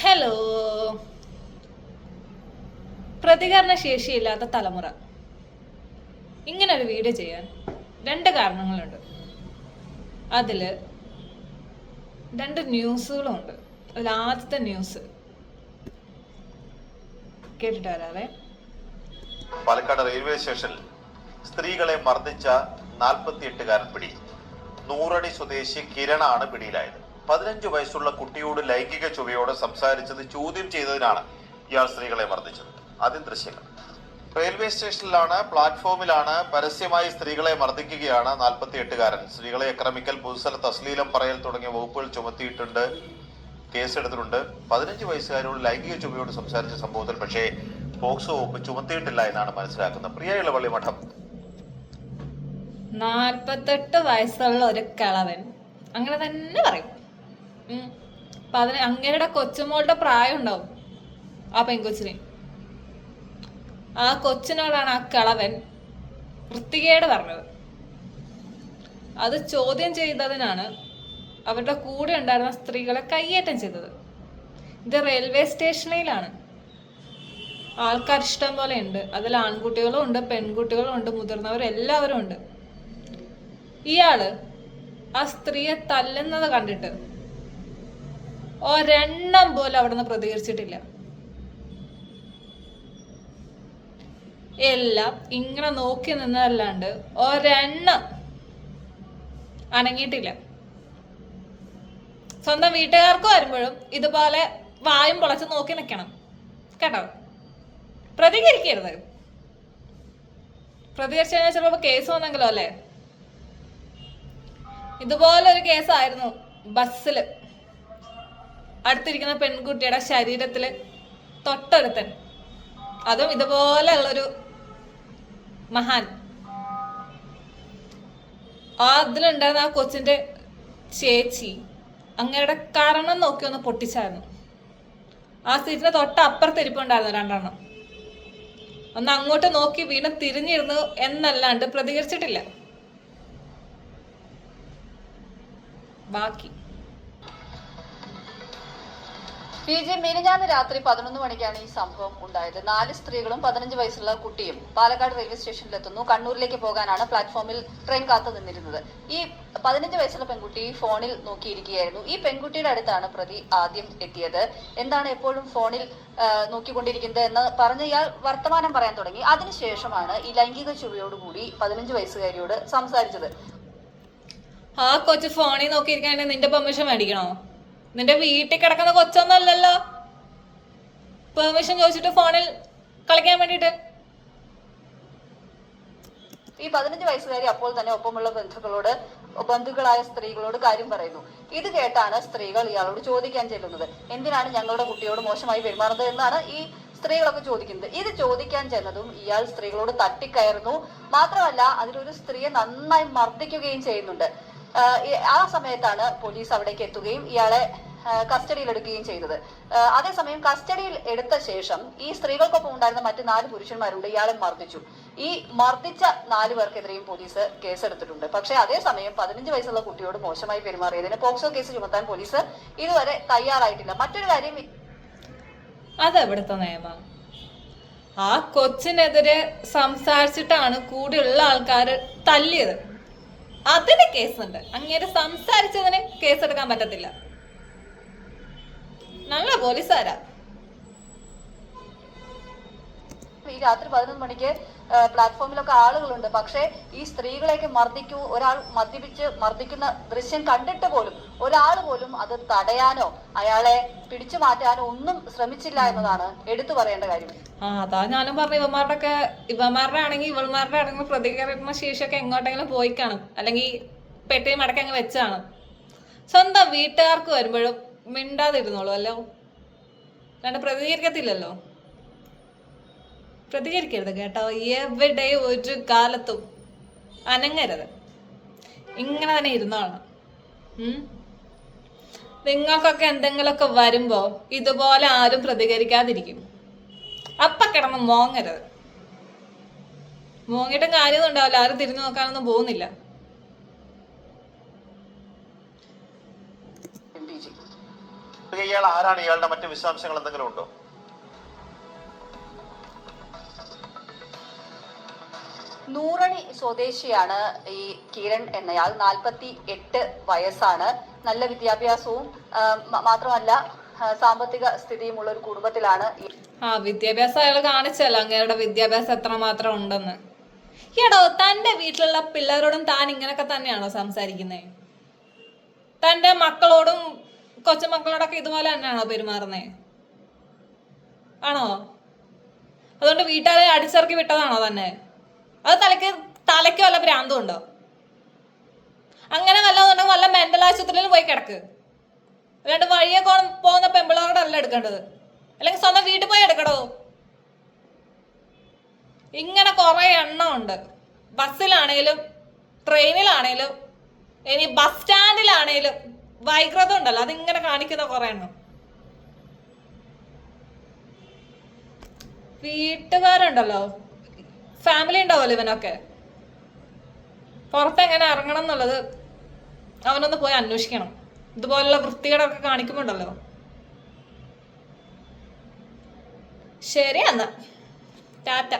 Hello പ്രതികരണ ശേഷിയില്ലാത്ത തലമുറ. ഇങ്ങനെ ഒരു വീഡിയോ ചെയ്യാൻ രണ്ട് കാരണങ്ങളുണ്ട്. അതിൽ രണ്ട് ന്യൂസുകളുണ്ട് അതിൽ ആദ്യത്തെ ന്യൂസ് കേട്ടിട്ട് വരാവേ. പാലക്കാട് റെയിൽവേ സ്റ്റേഷനിൽ സ്ത്രീകളെ മർദ്ദിച്ച നാൽപ്പത്തിയെട്ടുകാരൻ പിടി നൂറടി സ്വദേശി കിരണാണ് പിടിയിലായത്. പതിനഞ്ച് വയസ്സുള്ള കുട്ടിയോട് ലൈംഗിക ചുവയോട് സംസാരിച്ചത് ചോദ്യം ചെയ്തതിനാണ് ഇയാൾ സ്ത്രീകളെ മർദ്ദിച്ചത്. ആദ്യം ദൃശ്യങ്ങൾ. റെയിൽവേ സ്റ്റേഷനിലാണ് പ്ലാറ്റ്ഫോമിലാണ് പരസ്യമായി സ്ത്രീകളെ മർദ്ദിക്കുകയാണ് നാൽപ്പത്തി എട്ടുകാരൻ സ്ത്രീകളെ ആക്രമിക്കൽ പൊതുസ്ഥലത്ത് അശ്ലീലം പറയൽ തുടങ്ങിയ വകുപ്പുകൾ ചുമത്തിയിട്ടുണ്ട് കേസെടുത്തിട്ടുണ്ട്. പതിനഞ്ച് വയസ്സുകാരോട് ലൈംഗിക ചുമയോട് സംസാരിച്ച സംഭവത്തിൽ പക്ഷേ പോക്സോ വകുപ്പ് ചുമത്തിയിട്ടില്ല എന്നാണ് മനസ്സിലാക്കുന്നത്. പ്രിയ ഇളവള്ളി മഠം. നാൽപ്പത്തെട്ട് വയസ്സുള്ള ഒരു കളവൻ. അങ്ങനെ തന്നെ പറയും. അതിന് അങ്ങേരുടെ കൊച്ചുമോളുടെ പ്രായം ഉണ്ടാവും ആ പെൺകൊച്ചിന് ആ കൊച്ചിനോടാണ് ആ കളവൻ വൃത്തികേട് പറഞ്ഞത്. അത് ചോദ്യം ചെയ്തതിനാണ് അവരുടെ കൂടെ ഉണ്ടായിരുന്ന സ്ത്രീകളെ കയ്യേറ്റം ചെയ്തത്. ഇത് റെയിൽവേ സ്റ്റേഷനിലാണ്. ആൾക്കാർ ഇഷ്ടം പോലെ ഉണ്ട്. അതിൽ ആൺകുട്ടികളും ഉണ്ട് പെൺകുട്ടികളും ഉണ്ട് മുതിർന്നവരും എല്ലാവരും ഉണ്ട്. ഇയാൾ ആ സ്ത്രീയെ തല്ലുന്നത് കണ്ടിട്ട് ഒരെണ്ണം പോലും അവിടെ നിന്ന് പ്രതികരിച്ചിട്ടില്ല. എല്ലാം ഇങ്ങനെ നോക്കി നിന്നതല്ലാണ്ട് ഒരെണ്ണം അനങ്ങിയിട്ടില്ല. സ്വന്തം വീട്ടുകാർക്ക് വരുമ്പോഴും ഇതുപോലെ വായും പൊളച്ച് നോക്കി നിൽക്കണം കേട്ടോ? പ്രതികരിക്കരുത്. പ്രതികരിച്ചു കഴിഞ്ഞാൽ ചിലപ്പോൾ കേസ് വന്നെങ്കിലോ അല്ലേ? ഇതുപോലെ ഒരു കേസായിരുന്നു ബസ്സിൽ അടുത്തിരിക്കുന്ന പെൺകുട്ടിയുടെ ശരീരത്തിൽ തൊട്ടടുത്തൻ. അതും ഇതുപോലെ ഉള്ളൊരു മഹാൻ. അതിലുണ്ടായിരുന്ന ആ കൊച്ചിന്റെ ചേച്ചി അങ്ങയുടെ കാരണം നോക്കി ഒന്ന് പൊട്ടിച്ചായിരുന്നു. ആ സീറ്റിന് തൊട്ട് അപ്പുറത്ത് ഇരിപ്പുണ്ടായിരുന്നു രണ്ടെണ്ണം. ഒന്ന് അങ്ങോട്ട് നോക്കി വീണ്ടും തിരിഞ്ഞിരുന്നു എന്നല്ലാണ്ട് പ്രതികരിച്ചിട്ടില്ല. ബാക്കി. പി ജെ മിനിഞ്ഞാന്ന് രാത്രി പതിനൊന്ന് മണിക്കാണ് ഈ സംഭവം ഉണ്ടായത്. നാല് സ്ത്രീകളും പതിനഞ്ച് വയസ്സുള്ള കുട്ടിയും പാലക്കാട് റെയിൽവേ സ്റ്റേഷനിലെത്തുന്നു. കണ്ണൂരിലേക്ക് പോകാനാണ് പ്ലാറ്റ്ഫോമിൽ ട്രെയിൻ കാത്തു നിന്നിരുന്നത്. ഈ പതിനഞ്ച് വയസ്സുള്ള പെൺകുട്ടി ഫോണിൽ നോക്കിയിരിക്കുകയായിരുന്നു. ഈ പെൺകുട്ടിയുടെ അടുത്താണ് പ്രതി ആദ്യം എത്തിയത്. എന്താണ് എപ്പോഴും ഫോണിൽ നോക്കിക്കൊണ്ടിരിക്കുന്നത് എന്ന് പറഞ്ഞ ഇയാൾ വർത്തമാനം പറയാൻ തുടങ്ങി. അതിനുശേഷമാണ് ഈ ലൈംഗിക ചുവയോടുകൂടി പതിനഞ്ച് വയസ്സുകാരിയോട് സംസാരിച്ചത്. ആ കൊച്ചു ഫോണിൽ നോക്കിയിരിക്കാൻ നിന്റെ പെർമിഷൻ മേടിക്കണോ നിന്റെ വീട്ടിൽ കിടക്കുന്ന കൊച്ചൊന്നും അല്ലല്ലോ. പെർമിഷൻ ചോദിച്ചിട്ട് ഫോണിൽ കളിക്കാൻ വേണ്ടിട്ട് ഈ പതിനഞ്ച് വയസ്സുകാരി അപ്പോൾ തന്നെ ഒപ്പമുള്ള ബന്ധുക്കളോട് ബന്ധുക്കളായ സ്ത്രീകളോട് കാര്യം പറയുന്നു. ഇത് കേട്ടാണ് സ്ത്രീകൾ ഇയാളോട് ചോദിക്കാൻ ചെല്ലുന്നത്. എന്തിനാണ് ഞങ്ങളുടെ കുട്ടിയോട് മോശമായി പെരുമാറുന്നത് എന്നാണ് ഈ സ്ത്രീകളൊക്കെ ചോദിക്കുന്നത്. ഇത് ചോദിക്കാൻ ചെന്നതും ഇയാൾ സ്ത്രീകളോട് തട്ടിക്കയറുന്നു. മാത്രമല്ല അതിലൊരു സ്ത്രീയെ നന്നായി മർദ്ദിക്കുകയും ചെയ്യുന്നുണ്ട്. ആ സമയത്താണ് പോലീസ് അവിടേക്ക് എത്തുകയും ഇയാളെ കസ്റ്റഡിയിൽ എടുക്കുകയും ചെയ്തത്. അതേസമയം കസ്റ്റഡിയിൽ എടുത്ത ശേഷം ഈ സ്ത്രീകൾക്കൊപ്പം ഉണ്ടായിരുന്ന മറ്റ് നാല് പുരുഷന്മാരുണ്ട്. ഇയാളെ മർദ്ദിച്ചു. ഈ മർദ്ദിച്ച നാല് പേർക്കെതിരെയും പോലീസ് കേസെടുത്തിട്ടുണ്ട്. പക്ഷേ അതേസമയം പതിനഞ്ച് വയസ്സുള്ള കുട്ടിയോട് മോശമായി പെരുമാറിയതിന് പോക്സോ കേസ് ചുമത്താൻ പോലീസ് ഇതുവരെ തയ്യാറായിട്ടില്ല. മറ്റൊരു കാര്യം അതെവിടുത്തെ നിയമം? ആ കൊച്ചിനെതിരെ സംസാരിച്ചിട്ടാണ് കൂടെയുള്ള ആൾക്കാർ തല്ലിയത്. അതിന് കേസുണ്ട്. അങ്ങേര് സംസാരിച്ചതിന് കേസെടുക്കാൻ പറ്റത്തില്ല. നല്ല പോലീസുകാരാ. ഈ രാത്രി പതിനൊന്ന് മണിക്ക് പ്ലാറ്റ്ഫോമിലൊക്കെ ആളുകളുണ്ട്. പക്ഷേ ഈ സ്ത്രീകളെയൊക്കെ മർദ്ദിക്കൂ ഒരാൾ മദ്യപിച്ച് മർദ്ദിക്കുന്ന ദൃശ്യം കണ്ടിട്ട് പോലും ഒരാൾ പോലും അത് തടയാനോ അയാളെ പിടിച്ചു മാറ്റാനോ ഒന്നും ശ്രമിച്ചില്ല എന്നതാണ് എടുത്തു പറയേണ്ട കാര്യം. ആ അതാ ഞാനും പറഞ്ഞു ഇവന്മാരുടെ ഒക്കെ ഇവന്മാരുടെ ആണെങ്കിൽ ഇവന്മാരുടെ ആണെങ്കിൽ പ്രതികരണ ശേഷിയൊക്കെ എങ്ങോട്ടെങ്കിലും പോയി കാണും. അല്ലെങ്കിൽ പെട്ടിയും അടക്കം അങ്ങ് വെച്ചാണ് സ്വന്തം വീട്ടുകാർക്ക് വരുമ്പോഴും മിണ്ടാതിരുന്നോളൂ അല്ലോ? അല്ലാണ്ട് പ്രതികരിക്കത്തില്ലല്ലോ? പ്രതികരിക്കരുത് കേട്ടോ. എവിടെ ഒരു കാലത്തും അനങ്ങരുത്. ഇങ്ങനെ തന്നെ ഇരുന്നോളണം. ഉം? നിങ്ങൾക്കൊക്കെ എന്തെങ്കിലുമൊക്കെ വരുമ്പോ ഇതുപോലെ ആരും പ്രതികരിക്കാതിരിക്കും. അപ്പ കിടന്ന് മോങ്ങരുത്. മോങ്ങിയിട്ടും കാര്യമൊന്നും ഉണ്ടാവില്ല. ആരും തിരിഞ്ഞു നോക്കാനൊന്നും പോകുന്നില്ല. ഇയാൾ ആരാണ്? ഇയാളുടെ മറ്റു വിശദാംശങ്ങൾ എന്തെങ്കിലും ഉണ്ടോ? നൂറണി സ്വദേശിയാണ് ഈ കിരൺ എന്നയാൾ. നാൽപ്പത്തി എട്ട് വയസ്സാണ്. നല്ല വിദ്യാഭ്യാസവും മാത്രമല്ല സാമ്പത്തിക സ്ഥിതിയുമുള്ള ഒരു കുടുംബത്തിലാണ് ആ വിദ്യാഭ്യാസം അയാൾ കാണിച്ചല്ലോ അങ്ങേരുടെ വിദ്യാഭ്യാസം എത്രമാത്രം ഉണ്ടെന്ന്. എടോ തന്റെ വീട്ടിലുള്ള പിള്ളേരോടും താൻ ഇങ്ങനൊക്കെ തന്നെയാണോ സംസാരിക്കുന്നത് തന്റെ മക്കളോടും കൊച്ചുമക്കളോടൊക്കെ ഇതുപോലെ തന്നെയാണോ പെരുമാറുന്നേ? ആണോ? അതുകൊണ്ട് വീട്ടുകാരെ അടിച്ചിറക്കി വിട്ടതാണോ തന്നെ? അത് തലയ്ക്ക് തലയ്ക്ക് വല്ല ഭ്രാന്തം ഉണ്ടോ? അങ്ങനെ വല്ലതുണ്ടെങ്കിൽ വല്ല മെന്റൽ ആശുപത്രിയിൽ പോയി കിടക്ക്. അല്ലാണ്ട് വഴിയെ പോകുന്ന പെമ്പിളോടല്ല എടുക്കേണ്ടത്. അല്ലെങ്കിൽ സ്വന്തം വീട്ടിൽ പോയി എടുക്കടോ? ഇങ്ങനെ കുറെ എണ്ണം ഉണ്ട്. ബസ്സിലാണേലും ട്രെയിനിലാണേലും ഇനി ബസ് സ്റ്റാൻഡിലാണേലും വൈകൃതം ഉണ്ടല്ലോ അതിങ്ങനെ കാണിക്കുന്ന കുറെ എണ്ണം. വീട്ടുകാരുണ്ടല്ലോ ഫാമിലി ഉണ്ടാവുമല്ലോ ഇവനൊക്കെ. പുറത്തെങ്ങനെ ഇറങ്ങണം എന്നുള്ളത് അവനൊന്ന് പോയി അന്വേഷിക്കണം. ഇതുപോലുള്ള വൃത്തികളൊക്കെ കാണിക്കുമ്പോണ്ടല്ലോ. ശരി എന്നാ ടാറ്റ.